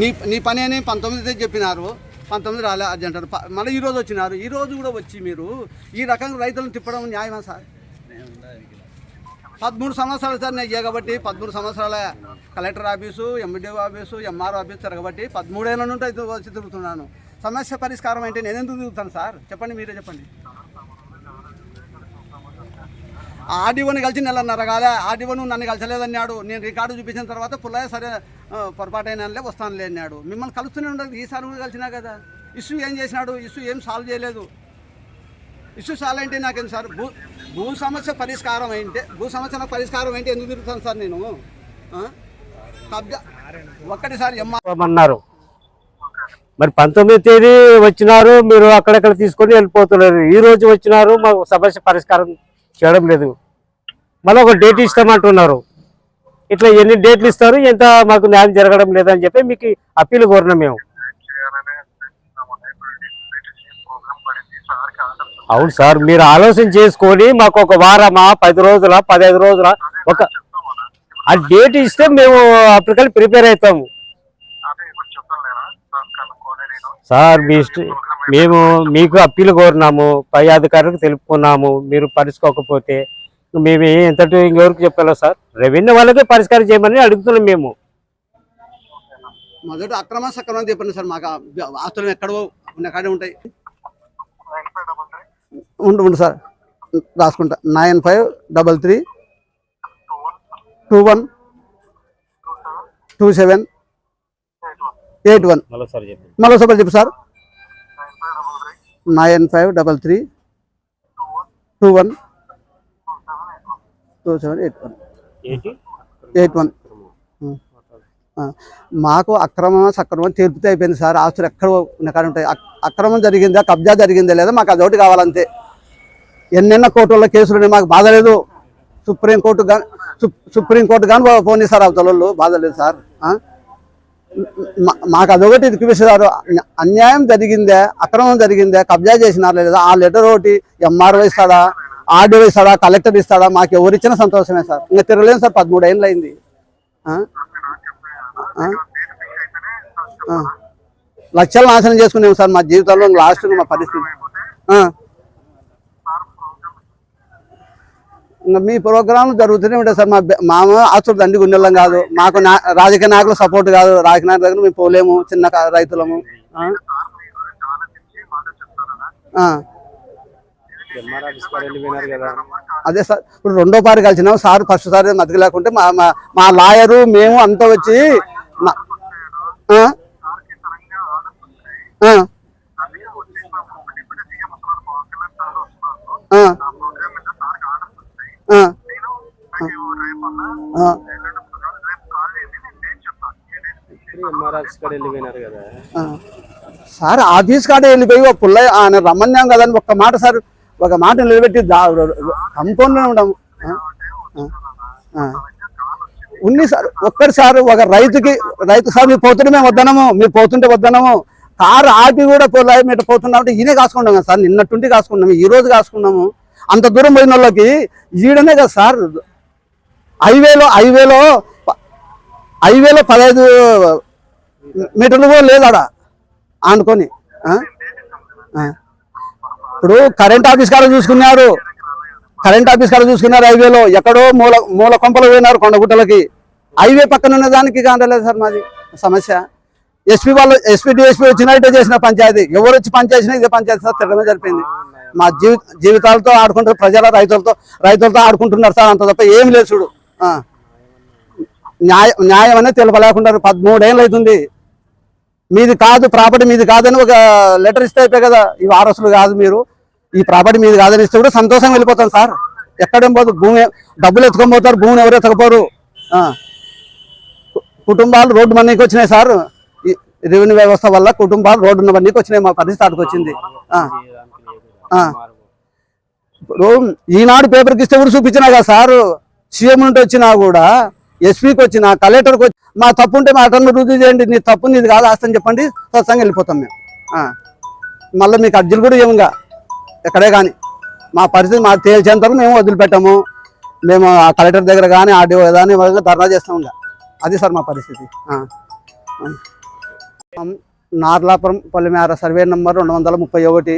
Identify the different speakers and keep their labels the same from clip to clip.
Speaker 1: నీ నీ పని అని పంతొమ్మిది చెప్పినారు. పంతొమ్మిది రాలే అది అంటారు మళ్ళీ ఈరోజు వచ్చినారు. ఈరోజు కూడా వచ్చి మీరు ఈ రకంగా రైతులను తిప్పడం న్యాయమా సార్? పదమూడు సంవత్సరాలు సార్ నేను కాబట్టి పదమూడు సంవత్సరాల collector office MBD office MR office తిరగబట్టి పదమూడేళ్ళ నుండి అయితే వచ్చి తిరుగుతున్నాను. సమస్య పరిష్కారం అంటే నేను ఎందుకు తిరుగుతాను సార్? చెప్పండి మీరే చెప్పండి. ఆర్డీఓని కలిసి నెలన్నర కాలే. ఆర్డీఓ నువ్వు నన్ను కలిసలేదన్నాడు. నేను రికార్డు చూపించిన తర్వాత పుల్లయ్య సరే పొరపాటైనలే వస్తానులే అన్నాడు. మిమ్మల్ని కలుస్తూనే ఉండదు. ఈసారి కూడా కలిసినా కదా. ఇష్యూ ఏం చేసినాడు? ఇష్యూ ఏం సాల్వ్ చేయలేదు. ఇష్యూ సాల్వ్ అంటే నాకేం సార్? భూ భూ సమస్య పరిష్కారం ఏంటి భూ సమస్య పరిష్కారం ఏంటి ఎందుకు తిరుగుతాను సార్ నేను? కబ్జా ఒక్కటిసారి ఎమ్మన్నారు
Speaker 2: అన్నారు మరి పంతొమ్మిది తేదీ వచ్చినారు. మీరు అక్కడక్కడ తీసుకొని వెళ్ళిపోతున్నారు. ఈ రోజు వచ్చినారు. మాకు సమస్య పరిష్కారం చేయడం లేదు. మళ్ళీ ఒక డేట్ ఇస్తామంటున్నారు. ఇట్లా ఎన్ని డేట్లు ఇస్తారు ఎంత మాకు న్యాయం జరగడం లేదని చెప్పి మీకు అప్పీల్ కోరినాం మేము. అవును సార్ మీరు ఆలోచన చేసుకొని మాకు ఒక వారమా పది రోజుల పదహైదు రోజుల ఒక ఆ డేట్ ఇస్తే మేము అప్పటికల్లి ప్రిపేర్ అవుతాము. సార్ మీ మేము మీకు అప్పీల్ కోరినాము పై అధికారులకు తెలుపుకున్నాము మీరు పరిచుకోకపోతే మేము ఎంతటి ఇంకెవరికి చెప్పాలో సార్? రెవెన్యూ వాళ్ళకే పరిష్కారం చేయమని అడుగుతున్నాం మేము.
Speaker 1: మొదట అక్రమ సక్రమం చెప్పండి సార్ మాకు ఆస్తులు ఎక్కడో ఉన్న కాడే ఉంటాయి. ఉండు ఉండు సార్ రాసుకుంటా. Nine five double three two one two seven eight one. మళ్ళీ చెప్పు sir. Nine five double three two one two seven eight one. Eight? One. మాకు అక్రమం సక్రమం తీర్పుతే అయిపోయింది సార్. ఆస్తులు ఎక్కడ ఉంటాయి. అక్- అక్రమం జరిగిందా కబ్జా జరిగిందా లేదా మాకు అదొకటి కావాలంతే. ఎన్నెన్న కోర్టుల్లో కేసులు ఉన్నాయి మాకు బాధ లేదు. సుప్రీం కోర్టు కానీ సుప్రీం కోర్టు కానీ ఫోన్ చేస్తారు అవతల బాధ లేదు సార్. మాకు అదొకటి రిక్వెస్ట్ అన్యాయం జరిగిందే అక్రమం జరిగిందే కబ్జా చేసినారు లేదా ఆ లెటర్ ఒకటి ఎంఆర్ఓ ఇస్తాడా ఆర్డీఓ ఇస్తాడా కలెక్టర్ ఇస్తాడా మాకు ఎవరిచ్చిన సంతోషమే సార్. ఇంకా తిరగలేము సార్ పదమూడు ఏళ్ళు అయింది లక్షలు నాశనం చేసుకునేము సార్ మా జీవితంలో లాస్ట్ మా పరిస్థితి ఆ. ఇంకా మీ ప్రోగ్రాం జరుగుతూనే ఉంటాయి సార్. మా బె- మా దండి గుండెలం కాదు. మాకు నా రాజకీయ నాయకులు సపోర్ట్ కాదు. రాజకీయ నాయకుల దగ్గర మేము పోలేము చిన్న రైతులము. అదే సార్ ఇప్పుడు రెండో పారి కలిసినాం. సార్ ఫస్ట్ సారి మతికి లేకుంటే మా మా- మా లాయరు మేము అంతా వచ్చి సార్ ఆఫీస్ కాడే వెళ్ళిపోయి ఒక పుల్లయ్య ఆయన రమ్మన్నాం కదని ఒక్క మాట సార్ ఒక మాట నిలబెట్టి కంపౌండ్ ఉండము ఉంది సార్ ఒక్కటి సార్ ఒక రైతుకి రైతు సార్ మీరు పోతుంటే మేము వద్దనము మీరు పోతుంటే వద్దనము. కారు ఆపి కూడా పొలాయి మీద పోతున్నాం అంటే ఈయనే కాసుకున్నాం కదా సార్ నిన్నట్టుండి కాసుకున్నాము ఈ రోజు కాసుకున్నాము అంత దూరం పోయిన వాళ్ళకి ఈడనే కదా సార్ హైవేలో హైవేలో హైవేలో పదహైదు మీటర్లు కూడా లేదు ఆడ అనుకొని ఇప్పుడు కరెంట్ ఆఫీస్ కాడ చూసుకున్నారు. కరెంట్ ఆఫీస్ కాడ చూసుకున్నారు హైవేలో. ఎక్కడో మూల మూల కొంపలు పోయినారు కొండగుట్టలకి. హైవే పక్కన ఉన్న దానికి కాండలేదు సార్ మాది. సమస్య. ఎస్పీ వాళ్ళు ఎస్పీ డిఎస్పీ వచ్చినట్టే చేసిన పంచాయతీ. ఎవరు వచ్చి పనిచేసినా ఇదే పంచాయతీ సార్ తిరగమే జరిపింది. మా జీవి జీవితాలతో ఆడుకుంటారు ప్రజల రైతులతో రైతులతో ఆడుకుంటున్నారు సార్ అంత తప్ప ఏం లేదు చూడు. న్యాయం న్యాయం అనేది తెలపలేకుండా పదమూడేళ్ళు అవుతుంది మీది కాదు ప్రాపర్టీ మీది కాదని ఒక లెటర్ ఇస్తే అయిపోయి కదా. ఈ వారసులు కాదు మీరు. ఈ ప్రాపర్టీ మీది కాదని ఇస్తే కూడా సంతోషంగా వెళ్ళిపోతాం సార్. ఎక్కడేం పోదు భూమి డబ్బులు ఎత్తుకొని పోతారు భూమిని ఎవరు ఎత్తకపోరు. ఆ. కుటుంబాలు రోడ్డు మనీకి వచ్చినాయి సార్. రెవెన్యూ వ్యవస్థ వల్ల కుటుంబాలు రోడ్డు మనీకి వచ్చినాయి మా పరిస్థితి అక్కడికి వచ్చింది. ఆ. ఆ. ఇప్పుడు ఈనాడు పేపర్కి ఇస్తే కూడా చూపించినా కదా సార్. సీఎం నుండి వచ్చినా కూడా ఎస్పీకి వచ్చిన కలెక్టర్కి వచ్చి మా తప్పు ఉంటే మా అటన్ను రుజువు చేయండి నీ తప్పు నీది కాదు ఆస్తని చెప్పండి సత్సంగా వెళ్ళిపోతాం మేము. మళ్ళీ మీకు అర్జీలు కూడా ఏముగా ఎక్కడే కానీ. మా పరిస్థితి మాకు తేల్చేంత వరకు మేము వదిలిపెట్టాము. మేము ఆ కలెక్టర్ దగ్గర కానీ ఆర్డీఓ కానీ ధర్నా చేస్తూ అది సార్ మా పరిస్థితి. నార్లాపురం పొలిమేర సర్వే నంబర్ రెండు వందల ముప్పై ఒకటి.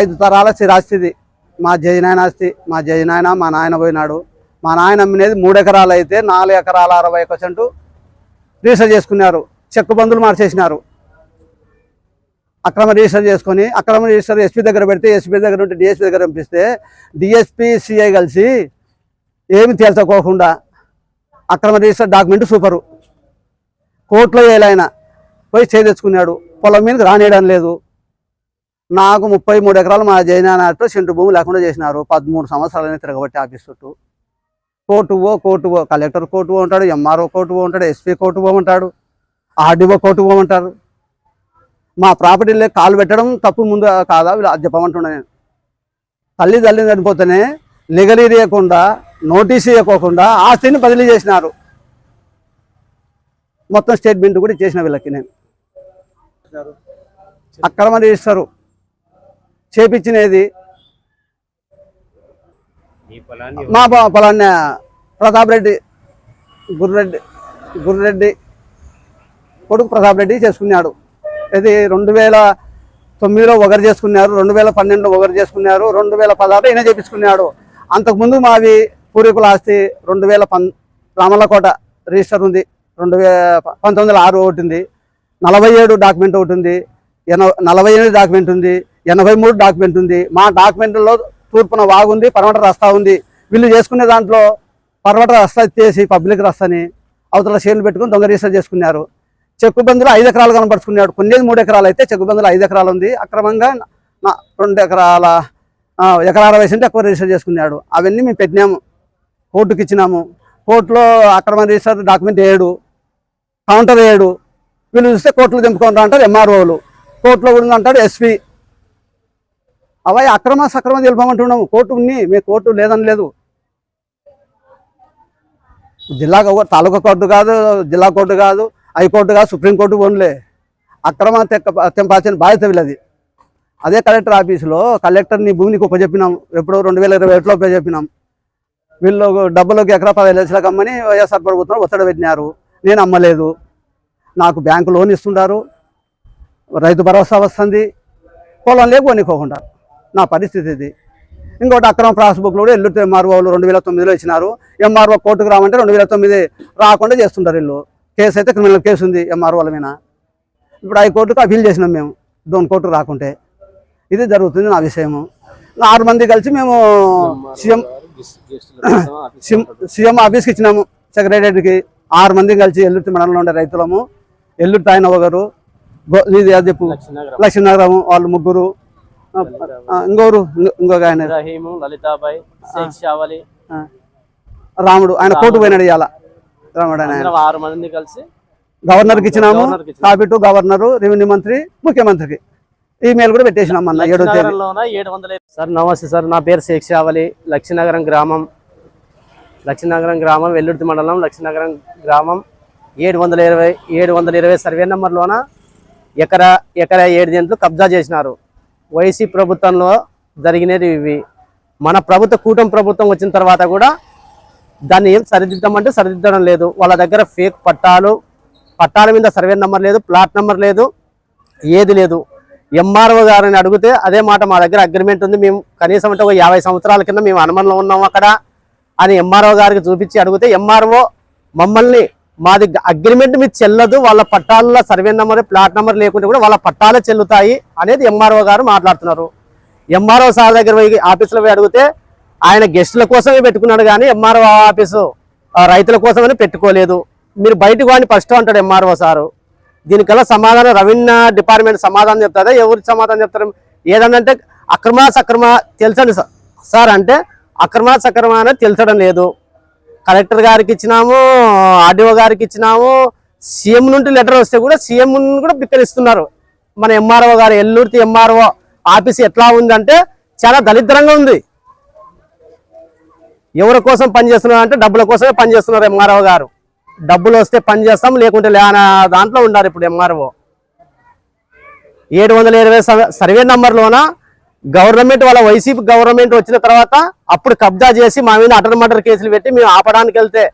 Speaker 1: ఐదు తరాల స్థిరాస్తిది. మా జయనాయన ఆస్తి మా జయనాయన మా నాయన పోయినాడు. మా నాయన అమ్మినది మూడు ఎకరాలు అయితే నాలుగు ఎకరాల అరవై ఒక రిజిస్టర్ చేసుకున్నారు. చెక్ బందులు మార్చేసినారు. అక్రమ రిజిస్టర్ చేసుకొని అక్రమ రిజిస్టర్ ఎస్పీ దగ్గర పెడితే ఎస్పీ దగ్గర ఉంటే డిఎస్పీ దగ్గర పంపిస్తే డిఎస్పీ సిఐ కలిసి ఏమి తేల్చుకోకుండా అక్రమ రిజిస్టర్ డాక్యుమెంట్ సూపరు. కోర్టులో వేయాలైన పోయి చేదెచ్చుకున్నాడు పొలం మీదకి రానియడం లేదు. నాకు ముప్పై మూడు ఎకరాలు మా జైనానాతో సెంటు భూమి లేకుండా చేసినారు. పదమూడు సంవత్సరాలని తిరగబట్టి ఆఫీస్ చుట్టూ. కోర్టు పో కలెక్టర్ కోర్టు పో ఉంటాడు ఎంఆర్ఓ కోర్టు పో ఉంటాడు ఎస్పీ కోర్టు పో ఉంటాడు ఆర్డీఓ కోర్టు పో ఉంటారు. మా ప్రాపర్టీలో కాలు పెట్టడం తప్పు ముందు కాదా? వీళ్ళు చెప్పమంటున్నా నేను. తల్లి తల్లి చనిపోతేనే లిగల్ ఇవ్వకుండా నోటీస్ ఇవ్వకోకుండా ఆస్తిని బదిలీ చేసినారు. మొత్తం స్టేట్మెంట్ కూడా చేసిన వీళ్ళకి నేను. అక్రమ రిజిస్టరు చేపించినది మా పొలాన్ని ప్రతాప్ రెడ్డి గుర్రెడ్డి గుర్రెడ్డి కొడుకు ప్రతాప్ రెడ్డి చేసుకున్నాడు. ఇది రెండు వేల తొమ్మిదిలో ఒకరు చేసుకున్నారు రెండు వేల పన్నెండులో ఒకరు చేసుకున్నారు రెండు వేల పదహారులో ఈయన చేపించుకున్నాడు. అంతకుముందు మావి పూర్వీకుల ఆస్తి రెండు వేల పన్ రామలకోట రిజిస్టర్ ఉంది రెండు వే పంతొమ్మిది వందల ఆరు ఒకటి ఉంది నలభై ఏడు డాక్యుమెంట్ ఒకటి ఉంది ఎనభై నలభై ఎనిమిది డాక్యుమెంట్ ఉంది ఎనభై మూడు డాక్యుమెంట్ ఉంది. మా డాక్యుమెంట్లో తూర్పున వాగుంది పర్వట రస్తా ఉంది. వీళ్ళు చేసుకునే దాంట్లో పర్వట రస్తా చేసి పబ్లిక్ రస్తాని అవతల షేర్లు పెట్టుకుని దొంగ రిజిస్టర్ చేసుకున్నారు. చెక్కు బందులు ఐదు ఎకరాలు కనపరుచుకున్నాడు. కొన్నేది మూడు ఎకరాలు అయితే చెక్కు బందులు ఐదు ఎకరాలు ఉంది. అక్రమంగా నా రెండు ఎకరాల ఎకరాల ఎకరా అరవై సెంట్ ఎక్కువ రిజిస్టర్ చేసుకున్నాడు. అవన్నీ మేము పెట్టినాము. కోర్టుకి ఇచ్చినాము. కోర్టులో అక్రమ రిజిస్టర్ డాక్యుమెంట్ వేయడు కౌంటర్ వేయడు వీళ్ళు చూస్తే కోర్టులో తెంపుకుంటా అంటారు ఎంఆర్ఓలు కోర్టులో కూడా అంటాడు ఎస్పీ అవై అక్రమ సక్రమ తెలుపమంటున్నాము. కోర్టు ఉంది మీ కోర్టు లేదని లేదు. జిల్లా తాలూకా కోర్టు కాదు జిల్లా కోర్టు కాదు హైకోర్టు కాదు సుప్రీంకోర్టు పోన్లే. అక్రమ తెక్క తెంపాల్సిన బాధ్యత వీళ్ళది. అదే కలెక్టర్ ఆఫీసులో కలెక్టర్ని భూమికి ఉపజెప్పినాం ఎప్పుడో రెండు వేల ఇరవై ఒకటిలో ఉపజెప్పినాం వీళ్ళు డబ్బులోకి ఎకరా పదివేల లక్షలకు అమ్మని వైఎస్ఆర్ ప్రభుత్వం ఒత్తిడి పెట్టినారు. నేను అమ్మలేదు. నాకు బ్యాంకు లోన్ ఇస్తుంటారు. రైతు భరోసా వస్తుంది. పొలం లేకు కొనుక్కోకుండా నా పరిస్థితి ఇది. ఇంకోటి అక్రమ పాస్బుక్లు కూడా ఎల్లుతో ఎంఆర్ఓలు రెండు వేల తొమ్మిదిలో ఇచ్చినారు. ఎంఆర్ఓ కోర్టుకు రామంటే రెండు వేల తొమ్మిది రాకుండా చేస్తుంటారు వీళ్ళు. కేసు అయితే క్రిమినల్ కేసు ఉంది ఎంఆర్ఓల మీద. ఇప్పుడు హైకోర్టుకు అపీల్ చేసినాం మేము. దోన్ కోర్టు రాకుంటే. ఇది జరుగుతుంది నా విషయము. ఆరు మంది కలిసి మేము సీఎం సీఎం ఆఫీస్కి ఇచ్చినాము సెక్రటరీకి ఆరు మంది కలిసి ఎల్లుర్తి మండలంలో ఉండే రైతులము. ఎల్లుర్తి ఆయన ఒకరు ఇది అది చెప్పు లక్ష్మీనగరం వాళ్ళు ముగ్గురు. ఇంకోరు ఇంకో- ఇంకొక ఆయన
Speaker 3: రహీము లలితాబాయ్ షేక్ షావలి.
Speaker 1: రాముడు ఆయన కోర్టు పోయినాడు ఇవాళ రాముడు ఆయన.
Speaker 3: ఆరు మంది కలిసి
Speaker 1: ఇచ్చినాము.
Speaker 3: గవర్నర్కి ఇచ్చినాము.
Speaker 1: కాపీ టు గవర్నరు రెవెన్యూ మంత్రి ముఖ్యమంత్రికి. ఈమెయిల్ కూడా పెట్టేసినాం అన్న ఏడో తేదీ.
Speaker 3: సార్ నమస్తే సార్. నా పేరు షేక్ షావలి. లక్ష్మీనగరం గ్రామం. లక్ష్మీనగరం గ్రామం వెల్లుర్తి మండలం లక్ష్మీనగరం గ్రామం. ఏడు వందల ఇరవై ఏడు వందల ఇరవై సర్వే నెంబర్లోన? ఎకరా ఎకరా ఏడు సెంట్లు కబ్జా చేసినారు. వైసీ ప్రభుత్వంలో జరిగినవి ఇవి. మన ప్రభుత్వ కూటమి ప్రభుత్వం వచ్చిన తర్వాత కూడా దాన్ని ఏం సరిదిద్దామంటే సరిదిద్దడం లేదు. వాళ్ళ దగ్గర ఫేక్ పట్టాలు పట్టాల మీద సర్వే నెంబర్ లేదు ప్లాట్ నెంబర్ లేదు ఏది లేదు. ఎంఆర్ఓ గారిని అడిగితే అదే మాట మా దగ్గర అగ్రిమెంట్ ఉంది. మేము కనీసం అంటే ఒక యాభై సంవత్సరాల కింద మేము అనుమానంలో ఉన్నాం అక్కడ అని ఎంఆర్ఓ గారికి చూపించి అడిగితే ఎంఆర్ఓ మమ్మల్ని మాది అగ్రిమెంట్ మీద చెల్లదు వాళ్ళ పట్టాల సర్వే నెంబర్ ప్లాట్ నెంబర్ లేకుంటే కూడా వాళ్ళ పట్టాలే చెల్లుతాయి అనేది ఎంఆర్ఓ గారు మాట్లాడుతున్నారు. ఎంఆర్ఓ సార్ దగ్గర పోయి ఆఫీసులో పోయి అడిగితే ఆయన గెస్టుల కోసమే పెట్టుకున్నాడు కానీ ఎంఆర్ఓ ఆఫీసు రైతుల కోసమని పెట్టుకోలేదు. మీరు బయటకు వాడిని ఫస్ట్ అంటాడు ఎంఆర్ఓ సారు. దీనికల్లా సమాధానం రెవెన్యూ డిపార్ట్మెంట్ సమాధానం చెప్తారా ఎవరికి సమాధానం చెప్తారు? ఏదనంటే అక్రమ సక్రమ తెలుసండి సార్. సార్ అంటే అక్రమ సక్రమ అనేది తెలుసడం లేదు. కలెక్టర్ గారికి ఇచ్చినాము ఆర్డీఓ గారికి ఇచ్చినాము. సీఎం నుండి లెటర్ వస్తే కూడా సీఎం కూడా బిక్కరిస్తున్నారు. మన ఎంఆర్ఓ గారు ఎల్లూర్తి ఎంఆర్ఓ ఆఫీస్ ఎట్లా ఉందంటే చాలా దరిద్రంగా ఉంది. ఎవరి కోసం పనిచేస్తున్నారు అంటే డబ్బుల కోసమే పనిచేస్తున్నారు ఎంఆర్ఓ గారు. డబ్బులు వస్తే పని చేస్తాం లేకుంటే లే దాంట్లో ఉన్నారు ఇప్పుడు ఎంఆర్ఓ. ఏడు వందల ఇరవై సర్వే నంబర్లోన గవర్నమెంట్ వాళ్ళ వైసీపీ గవర్నమెంట్ వచ్చిన తర్వాత అప్పుడు కబ్జా చేసి మా మీద అటర్ మటర్ కేసులు పెట్టి మేము ఆపడానికి వెళ్తే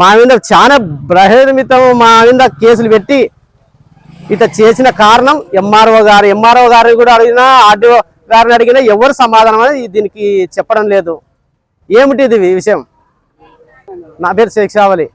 Speaker 3: మా మీద చాలా బహిర్మితం మా మీద కేసులు పెట్టి ఇట్లా చేసిన కారణం ఎంఆర్ఓ గారు. ఎంఆర్ఓ గారిని కూడా అడిగినా ఆర్డీఓ గారిని అడిగినా ఎవరు సమాధానం అనేది దీనికి చెప్పడం లేదు. ఏమిటి ఇది విషయం? నా పేరు శేక్షావళి